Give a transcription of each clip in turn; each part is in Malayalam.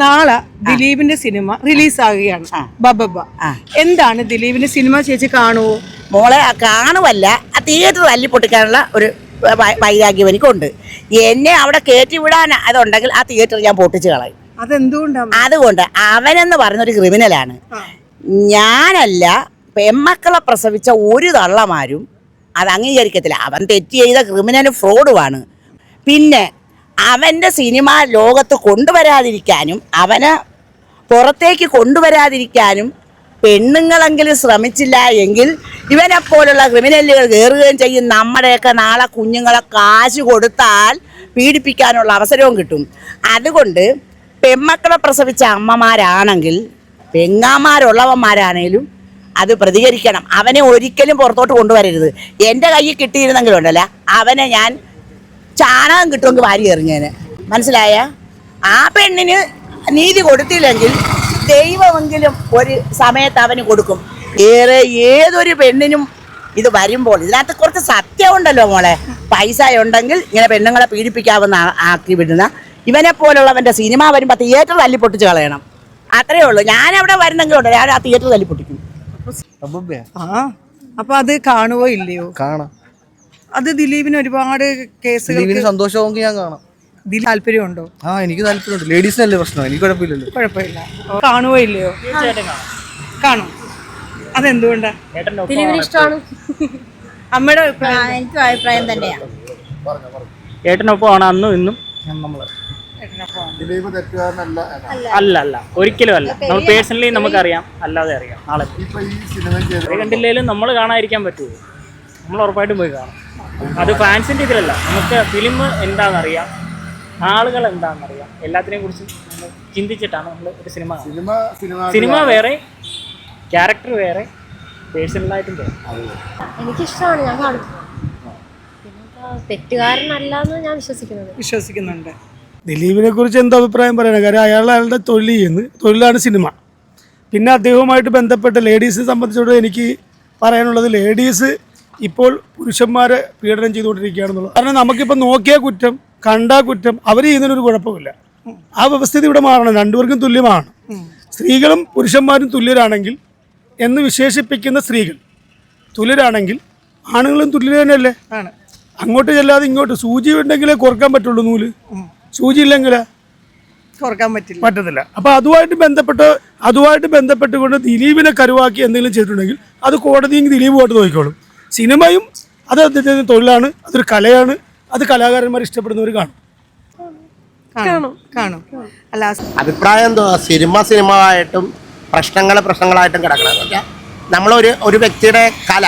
നാളെ ദിലീപിന്റെ സിനിമ റിലീസ് ആകുകയാണ് ബബബ എന്താണ് ദിലീപിന്റെ സിനിമ ചേച്ചി കാണുവോ? മോളെ ആ കാണുമല്ല ആ തിയേറ്റർ തല്ലി പൊട്ടിക്കാനുള്ള ഒരു വൈരാഗ്യം എനിക്കുണ്ട്. എന്നെ അവിടെ കയറ്റി വിടാൻ അതുണ്ടെങ്കിൽ ആ തിയേറ്റർ ഞാൻ പൊട്ടിച്ച് കളയും. അതെന്തുകൊണ്ട്? അതുകൊണ്ട് അവനെന്ന് പറഞ്ഞൊരു ക്രിമിനലാണ്. ഞാനല്ല പെമ്മക്കളെ പ്രസവിച്ച ഒരു തള്ളമാരും അത് അംഗീകരിക്കത്തില്ല. അവൻ തെറ്റ് ചെയ്ത ക്രിമിനൽ ഫ്രോഡുമാണ്. പിന്നെ അവന്റെ സിനിമ ലോകത്ത് കൊണ്ടുവരാതിരിക്കാനും അവനെ പുറത്തേക്ക് കൊണ്ടുവരാതിരിക്കാനും പെണ്ണുങ്ങളെങ്കിലും ശ്രമിച്ചില്ല എങ്കിൽ ഇവനെപ്പോലുള്ള ക്രിമിനലുകൾ കയറുകയും ചെയ്യും. നമ്മുടെയൊക്കെ നാളെ കുഞ്ഞുങ്ങളെ കാശ് കൊടുത്താൽ പീഡിപ്പിക്കാനുള്ള അവസരവും കിട്ടും. അതുകൊണ്ട് പെമ്മക്കളെ പ്രസവിച്ച അമ്മമാരാണെങ്കിൽ പെങ്ങാമാരുള്ളവന്മാരാണേലും അത് പ്രതികരിക്കണം. അവനെ ഒരിക്കലും പുറത്തോട്ട് കൊണ്ടുവരരുത്. എന്റെ കയ്യിൽ കിട്ടിയിരുന്നെങ്കിലും ഉണ്ടല്ല അവനെ ഞാൻ ചാണകം കിട്ടുമെങ്കിൽ വാരി എറിഞ്ഞേനെ. മനസ്സിലായ? ആ പെണ്ണിന് നീതി കൊടുത്തില്ലെങ്കിൽ ദൈവമെങ്കിലും ഒരു സമയത്ത് അവന് കൊടുക്കും. ഏറെ ഏതൊരു പെണ്ണിനും ഇത് വരുമ്പോൾ ഇതിനകത്ത് കുറച്ച് സത്യമുണ്ടല്ലോ മോളെ. പൈസ ഉണ്ടെങ്കിൽ ഇങ്ങനെ പെണ്ണുങ്ങളെ പീഡിപ്പിക്കാവുന്ന ആക്കി വിടുന്ന. ഇവനെ പോലുള്ളവന്റെ സിനിമ വരുമ്പോൾ തിയേറ്റർ തല്ലി പൊട്ടിച്ച് കളയണം. അത്രേ ഉള്ളൂ. ഞാൻ അവിടെ വരുന്നെങ്കിലും ഉണ്ട് ഞാൻ ആ തിയേറ്റർ തല്ലി പൊട്ടിക്കും അപ്പൊ അത് കാണുവോ ഇല്ലയോ? കാണാം. അത് ദിലീപിന് ഒരുപാട് കേസുകൾ ദിലീപിന് സന്തോഷമാണെങ്കിൽ ഞാൻ കാണാം. താല്പര്യമുണ്ടോ? ആ എനിക്ക് താല്പര്യമുണ്ട്. ലേഡീസിനല്ലേ പ്രശ്നം? എനിക്ക് കുഴപ്പമില്ലല്ലോ. കുഴപ്പമില്ല. കാണുവോ ഇല്ലയോ? കാണും. അതെന്തുകൊണ്ടാ? ദിലീപിന് ഇഷ്ടമാണ്. അമ്മയുടെ അഭിപ്രായം എനിക്കും അഭിപ്രായം തന്നെയാണ് ഏട്ടനൊപ്പമാണ് അന്നും ഇന്നും. നമ്മൾ ദിലീപ് തെറ്റുകാരനല്ല. എന്നാണ്. അല്ല അല്ല. ഒരിക്കലും അല്ല. നമ്മൾ പേഴ്സണലി നമുക്കറിയാം. അല്ലാതെ അറിയാം. നാളെ ഇപ്പൊ ഈ സിനിമ ചെയ്ത കണ്ടില്ലേലും നമ്മൾ കാണാതിരിക്കാൻ പറ്റുമോ? നമ്മൾ ഉറപ്പായിട്ടും പോയി കാണും. അത് ഫാൻസിന്റെ ഇതിലല്ല. നമുക്ക് ഫിലിം എന്താണെന്നറിയാം ആളുകൾ എന്താണെന്നറിയാം. എല്ലാത്തിനെയും കുറിച്ച് നമ്മൾ ചിന്തിച്ചിട്ടാണ് നമ്മൾ ഒരു സിനിമ സിനിമ സിനിമ വേറെ ക്യാരക്ടർ വേറെ പേഴ്സണലായിട്ടും വേറെ. എനിക്കിഷ്ടമാണ് ഞാൻ കാണും. പിന്നെ തെറ്റുകാരനല്ല എന്ന് ഞാൻ വിശ്വസിക്കുന്നത്. വിശ്വസിക്കുന്നുണ്ട്. ദിലീപിനെ കുറിച്ച് എന്താ അഭിപ്രായം പറയണം? കാര്യം അയാൾ അയാളുടെ തൊഴിൽ ചെയ്യുന്നു തൊഴിലാണ് സിനിമ. പിന്നെ അദ്ദേഹവുമായിട്ട് ബന്ധപ്പെട്ട ലേഡീസിനെ സംബന്ധിച്ചിടത്തോളം എനിക്ക് പറയാനുള്ളത് ലേഡീസ് ഇപ്പോൾ പുരുഷന്മാരെ പീഡനം ചെയ്തുകൊണ്ടിരിക്കുകയാണെന്നുള്ളത് കാരണം നമുക്കിപ്പോൾ നോക്കിയ കുറ്റം കണ്ട കുറ്റം അവർ ചെയ്യുന്നതിനൊരു കുഴപ്പമില്ല. ആ വ്യവസ്ഥിതി ഇവിടെ മാറണം. രണ്ടുപേർക്കും തുല്യമാണ്. സ്ത്രീകളും പുരുഷന്മാരും തുല്യരാണെങ്കിൽ എന്ന് വിശേഷിപ്പിക്കുന്ന സ്ത്രീകൾ തുല്യരാണെങ്കിൽ ആണുങ്ങളും തുല്യർ തന്നെയല്ലേ? അങ്ങോട്ട് ചെല്ലാതെ ഇങ്ങോട്ട്. സൂചി ഉണ്ടെങ്കിലേ കുറയ്ക്കാൻ പറ്റുള്ളൂ നൂൽ. സൂചി ഇല്ലെങ്കിൽ കുറയ്ക്കാൻ പറ്റില്ല. പറ്റത്തില്ല. അപ്പോൾ അതുമായിട്ട് ബന്ധപ്പെട്ട് അതുമായിട്ട് ബന്ധപ്പെട്ടുകൊണ്ട് ദിലീപിനെ കരുവാക്കി എന്തെങ്കിലും ചെയ്തിട്ടുണ്ടെങ്കിൽ അത് കോടതിയും ദിലീപുമായിട്ട് നോക്കിക്കോളും. സിനിമയും അത് അദ്ദേഹത്തിന്റെ തൊഴിലാണ് അതൊരു കലയാണ് അത് കലാകാരന്മാർ ഇഷ്ടപ്പെടുന്നവർ കാണും. കാണും. കാണും. അല്ല അഭിപ്രായം എന്തോ? സിനിമ സിനിമ ആയിട്ടും പ്രശ്നങ്ങൾ പ്രശ്നങ്ങളായിട്ടും കിടക്കണം. നമ്മളൊരു ഒരു വ്യക്തിയുടെ കല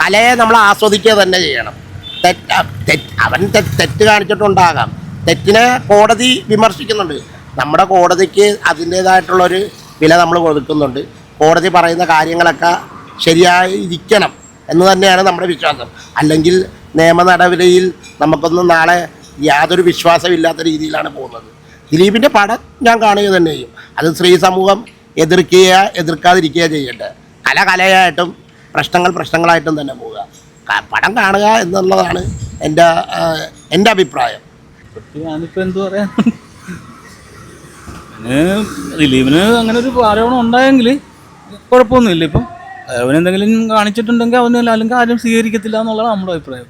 കലയെ നമ്മൾ ആസ്വദിക്കുക തന്നെ ചെയ്യണം. തെറ്റ് തെറ്റ് അവൻ തെറ്റ് തെറ്റ് കാണിച്ചിട്ടുണ്ടാകാം. തെറ്റിനെ കോടതി വിമർശിക്കുന്നുണ്ട്. നമ്മുടെ കോടതിക്ക് അതിന്റേതായിട്ടുള്ളൊരു വില നമ്മൾ കൊടുക്കുന്നുണ്ട്. കോടതി പറയുന്ന കാര്യങ്ങളൊക്കെ ശരിയായിരിക്കണം എന്ന് തന്നെയാണ് നമ്മുടെ വിശ്വാസം. അല്ലെങ്കിൽ നിയമ നടപടിയിൽ നമുക്കൊന്നും നാളെ യാതൊരു വിശ്വാസമില്ലാത്ത രീതിയിലാണ് പോകുന്നത്. ദിലീപിന്റെ പടം ഞാൻ കാണുക തന്നെ ചെയ്യും അത് സ്ത്രീ സമൂഹം എതിർക്കുക എതിർക്കാതിരിക്കുക ചെയ്യട്ടെ കല കലയായിട്ടും പ്രശ്നങ്ങൾ പ്രശ്നങ്ങളായിട്ടും തന്നെ പോവുക. പടം കാണുക എന്നുള്ളതാണ് എന്റെ എന്റെ അഭിപ്രായം. ദിലീപിന് അങ്ങനെ ഒരു ആരോപണം ഉണ്ടായെങ്കിൽ കുഴപ്പമൊന്നുമില്ല. ഇപ്പം അവനെന്തെങ്കിലും കാണിച്ചിട്ടുണ്ടെങ്കിൽ അവന് അല്ലെങ്കിൽ ആരും സ്വീകരിക്കത്തില്ല എന്നുള്ളതാണ് നമ്മുടെ അഭിപ്രായം.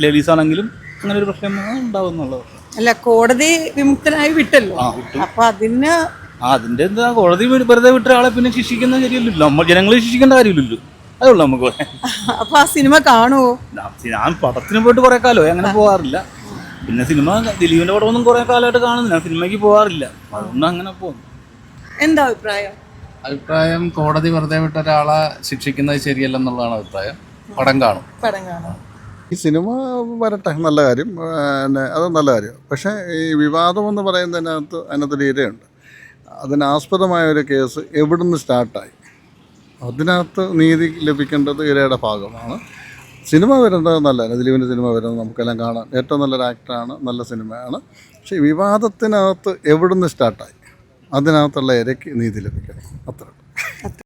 ലേഡീസ് ആണെങ്കിലും അങ്ങനെ ഒരു പ്രശ്നം ഉണ്ടാവും എന്നുള്ളത് അല്ല കോടതി വിമുക്തനായി വിട്ടല്ലോ. അപ്പൊ അതിന് ആ അതിന്റെ എന്താ കോടതി വെറുതെ വിട്ട ആളെ പിന്നെ ശിക്ഷിക്കുന്ന ശരിയല്ലല്ലോ നമ്മൾ ജനങ്ങളെ ശിക്ഷിക്കേണ്ട കാര്യമില്ലല്ലോ. അതേ ഉള്ളൂ നമുക്ക്. അപ്പൊ ആ സിനിമ കാണുമോ ഞാൻ- ഞാൻ പടത്തിന് പോയിട്ട് കുറേ കാലമായി. അങ്ങനെ പോകാറില്ല പിന്നെ സിനിമ ദിലീപിന്റെ പടമൊന്നും കുറേ കാലമായിട്ട് കാണുന്നില്ല. സിനിമയ്ക്ക് പോകാറില്ല അതുകൊണ്ട് അങ്ങനെ പോകുന്നു. എന്താ അഭിപ്രായം? അഭിപ്രായം കോടതി വെറുതെ വിട്ട ഒരാളെ ശിക്ഷിക്കുന്നത് ശരിയല്ലെന്നുള്ളതാണ് അഭിപ്രായം. പടം കാണും. പടം കാണും. ഈ സിനിമ വരട്ടെ നല്ല കാര്യം. പിന്നെ അത് നല്ല കാര്യം. പക്ഷേ ഈ വിവാദം എന്ന് പറയുന്നതിനകത്ത് അതിനകത്തൊരു ഇരയുണ്ട്. അതിനാസ്പദമായ ഒരു കേസ് എവിടുന്ന് സ്റ്റാർട്ടായി? അതിനകത്ത് നീതി ലഭിക്കേണ്ടത് ഇരയുടെ ഭാഗമാണ്. സിനിമ വരുന്നത് നല്ലതാണ് ദിലീപിന്റെ സിനിമ വരുന്നത് നമുക്കെല്ലാം കാണാം. ഏറ്റവും നല്ലൊരു ആക്ടറാണ് നല്ല സിനിമയാണ്. പക്ഷേ വിവാദത്തിനകത്ത് എവിടുന്ന് സ്റ്റാർട്ടായി? അതിനകത്തുള്ള ഇരയ്ക്ക് നീതി ലഭിക്കണം. അത്ര